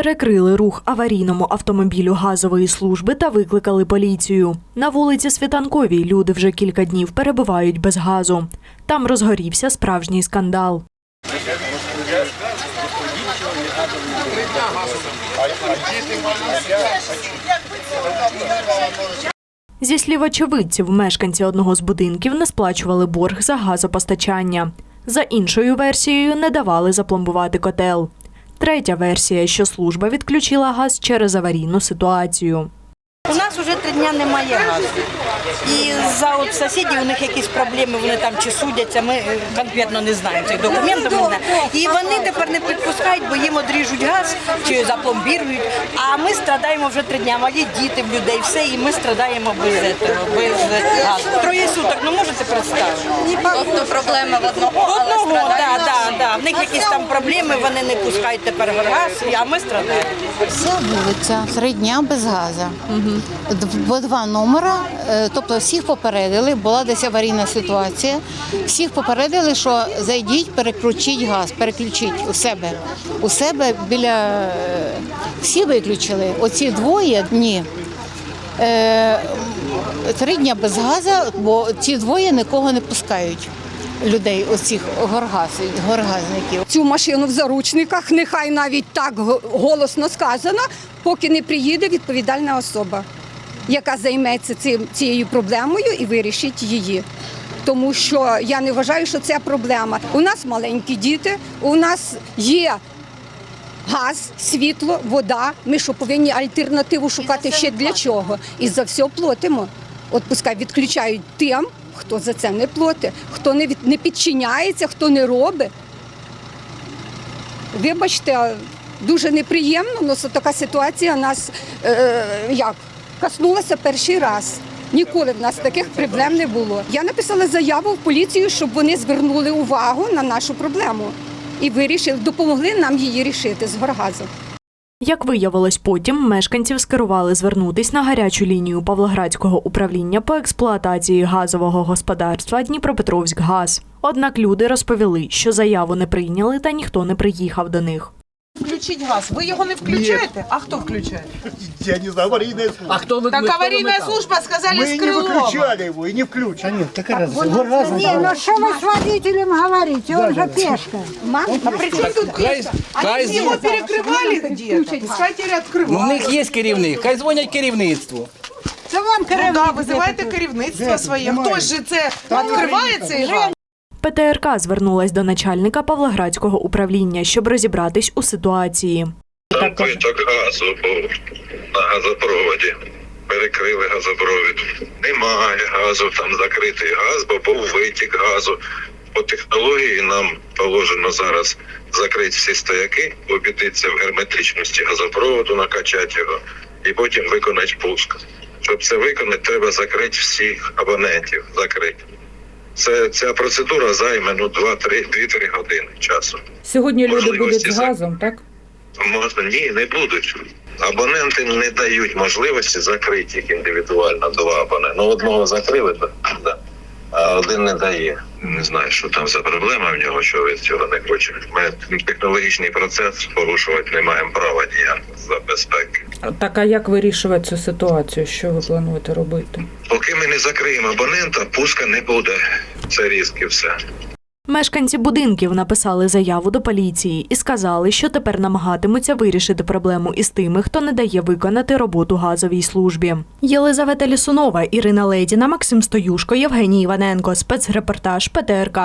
Перекрили рух аварійному автомобілю газової служби та викликали поліцію. На вулиці Світанковій люди вже кілька днів перебувають без газу. Там розгорівся справжній скандал. Зі слів очевидців, мешканці одного з будинків не сплачували борг за газопостачання. За іншою версією, не давали запломбувати котел. Третя версія, що служба відключила газ через аварійну ситуацію. У нас вже три дня немає газу. І за от сусідів у них якісь проблеми, вони там чи судяться, ми е, конкретно не знаємо цих документів. І вони тепер не підпускають, бо їм одріжуть газ чи запломбірують. А ми страдаємо вже три дня. Малі діти в людей, все, і ми страдаємо без этого, без суток, ну можете представити. Тобто проблема в одного, але Одного, да, страдають да, да. В них якісь там проблеми, вони не пускають тепер газ, а ми страдаємо. Вся вулиця три дня без газу. По два номера, е, тобто всіх попередили, була десь аварійна ситуація. Всіх попередили, що зайдіть, переключіть газ, переключіть у себе. У себе біля е, всі виключили. Оці двоє ні. Е, Три дня без газу, бо ці двоє нікого не пускають. Людей, оцих горгаз, горгазників. цю машину в заручниках, нехай навіть так голосно сказано, поки не приїде відповідальна особа, яка займеться цим, цією проблемою і вирішить її. Тому що я не вважаю, що це проблема. У нас маленькі діти, у нас є газ, світло, вода. Ми що повинні альтернативу шукати ще для чого? І за все платимо. От пускай відключають тим, хто за це не платить, хто не, від, не підчиняється, хто не робить. Вибачте, дуже неприємно, але така ситуація нас е, як коснулася перший раз. Ніколи в нас таких проблем не було. Я написала заяву в поліцію, щоб вони звернули увагу на нашу проблему і вирішили, допомогли нам її рішити з горгазом. Як виявилось потім, мешканців скерували звернутись на гарячу лінію Павлоградського управління по експлуатації газового господарства Дніпропетровськгаз. Однак люди розповіли, що заяву не прийняли та ніхто не приїхав до них. Включить газ. Ви його не включаєте? А хто включає? Я не знаю, аварийная служба. А кто вы? Так аварийная служба сказали Мы с не Крылова. выключали его и не включим. Нет, какая разница? Горгаза. Не, ну что вы с водителем говорите? Он же пешка. А при чому тут Хай- пешка? хай Они его зі- перекрывали где-то. Пускай теперь Ну, в открывают. них є керівник, хай дзвонять керівництву. Це вам Ну да, керівник. визивайте керівництво своє. Хто ж же це відкриває цей газ? ПТРК звернулась до начальника Павлоградського управління, щоб розібратись у ситуації. Там виток газу був на газопроводі. Перекрили газопровід. Немає газу, там закритий газ, бо був витік газу. По технології нам положено зараз закрити всі стояки, обідитися в герметичності газопроводу, накачати його і потім виконати пуск. Щоб це виконати, треба закрити всіх абонентів. Закрити. Це ця процедура займе ну 2-3 2-3 години часу. Сьогодні люди будуть з газом, так? Можна ні, не будуть. Абоненти не дають можливості закрити їх індивідуально два абоненти. Ну одного закрили, да, да, а один не дає. Не знаю, що там за проблема в нього, що він цього не хоче. Ми технологічний процес порушувати не маємо права ніякого за безпеки. Так а як вирішувати цю ситуацію? Що ви плануєте робити? Поки ми не закриємо абонента, пуска не буде. Це різк і все. Мешканці будинків написали заяву до поліції і сказали, що тепер намагатимуться вирішити проблему із тими, хто не дає виконати роботу газовій службі. Єлизавета Лісунова, Ірина Ледіна, Максим Стоюшко, Євгеній Іваненко. Спецрепортаж ПТРК.